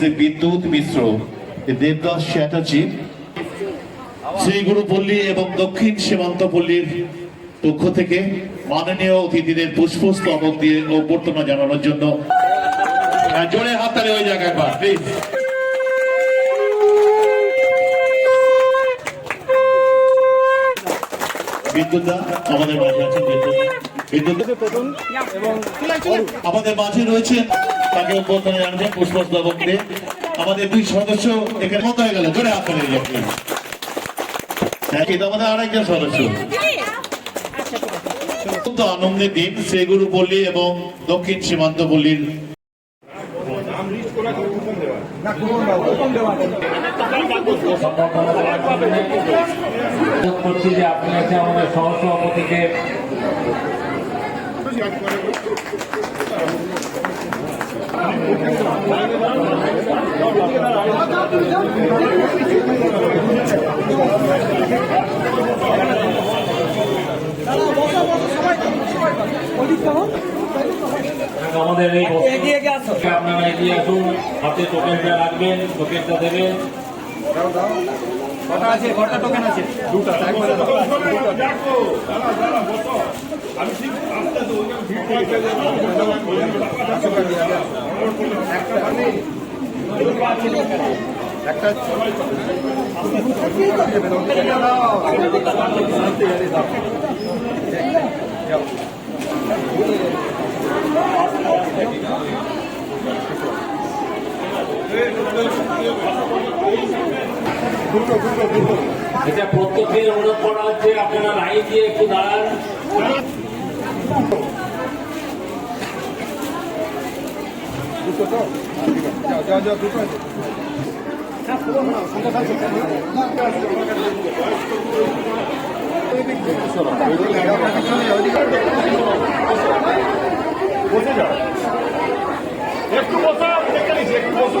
শ্রী বিদ্যুৎ মিশ্র দেবদাস চ্যাটার্জি শ্রী গুরুপল্লী এবং দক্ষিণ সীমান্ত পল্লীর পক্ষ থেকে মাননীয় অতিথিদের পুষ্পস্তবক দিয়ে অভ্যর্থনা জানানোর জন্য। হ্যাঁ, জোরে হাততালি হয়ে যাক একবার প্লিজ বিদ্যুৎ আমাদের মাঝে আছেন বিদ্যুৎ আমাদের মাঝে রয়েছেন তাকে আমাদের দুই সদস্য এখানে মতো হয়ে গেল। জোরে। হ্যাঁ আমাদের আরেকজন সদস্য। অত্যন্ত আনন্দের দিন, শ্রীগুরু পল্লী এবং দক্ষিণ সীমান্ত পল্লীর যে আপনি আছে আমাদের সহসভাপতিকে আমাদের এই আপনারা এগিয়ে আসুন। হাতে টোকেনটা রাখবেন টোকেনটা দেবেন। কটা আছে? কটা টোকেন আছে? দুটা। একটা একটা এটা প্রত্যেকদিন অনুরোধ করা হচ্ছে, আপনারা লাইন দিয়ে একটু দাঁড়ান। একটু বসো নিচ্ছি একটু বসো।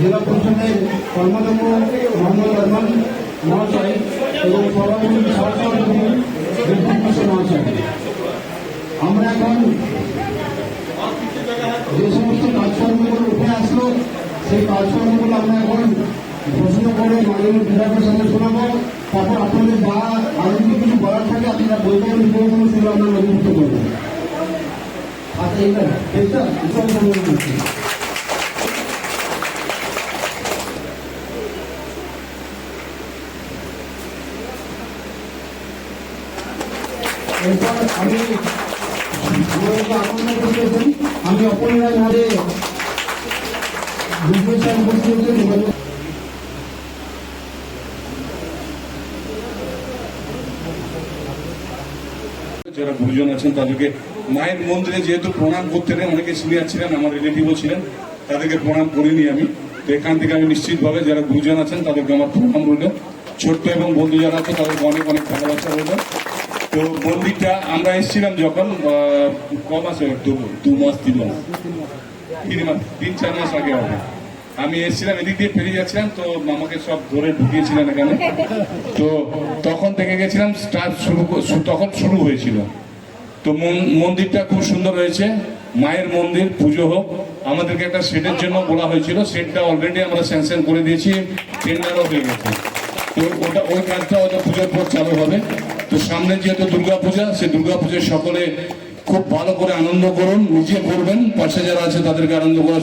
জেলা পরিষদের কর্মদক্ষ মোহাম্মদ রহমান মহাশয় এবং সভাপতি মহাশয় আমরা এখন যে সমস্ত কাজকর্মগুলো উঠে আসলো সেই কাজকর্মগুলো আমরা এখন ঘোষণা করে মাননীয় বিধায়কের সামনে শোনাবো। তারপর আপনাদের যা আরও যদি কিছু বলার থাকে, আপনারা বলবেন বিপরীত সেগুলো আমরা নথিভুক্ত করব। আমি আমাদেরকে আমি যারা গুরুজন আছেন, তাদেরকে মায়ের মন্দিরে যেহেতু প্রণাম করতে নেই, অনেকে সিনিয়র ছিলেন, আমার রিলেটিভও ছিলেন, তাদেরকে প্রণাম করিনি আমি। তো এখান থেকে আমি নিশ্চিতভাবে যারা গুরুজন আছেন, তাদেরকে আমার প্রণাম রইল। ছোট্ট এবং বন্ধু যারা আছে, তাদেরকে অনেক অনেক ভালোবাসা রইল। তো মন্দিরটা আমরা এসেছিলাম যখন আহ, ক মাস দু মাস তিন মাস। তিন মাস তিন চার মাস আগে হবে। আমি এসেছিলাম এদিক দিয়ে ফিরে যাচ্ছিলাম তো আমাকে সব ধরে ঢুকিয়েছিলেন এখানে। তো তখন থেকে গেছিলাম স্টার্ট শুরু তখন শুরু হয়েছিল। তো মন- মন্দিরটা খুব সুন্দর হয়েছে মায়ের মন্দির পুজো হোক। আমাদেরকে একটা সেটের জন্য বলা হয়েছিল। সেটটা অলরেডি আমরা স্যাংশন করে দিয়েছি। টেন্ডারও হয়ে গেছে। তো ওটা ওই কাজটা হয়তো পুজোর পর চালু হবে। তো সামনে যেহেতু দুর্গাপূজা সেই দুর্গাপূজায় সকলে খুব ভালো করে আনন্দ করুন, নিজে করবেন। পাশে যারা আছে তাদেরকে আনন্দ করা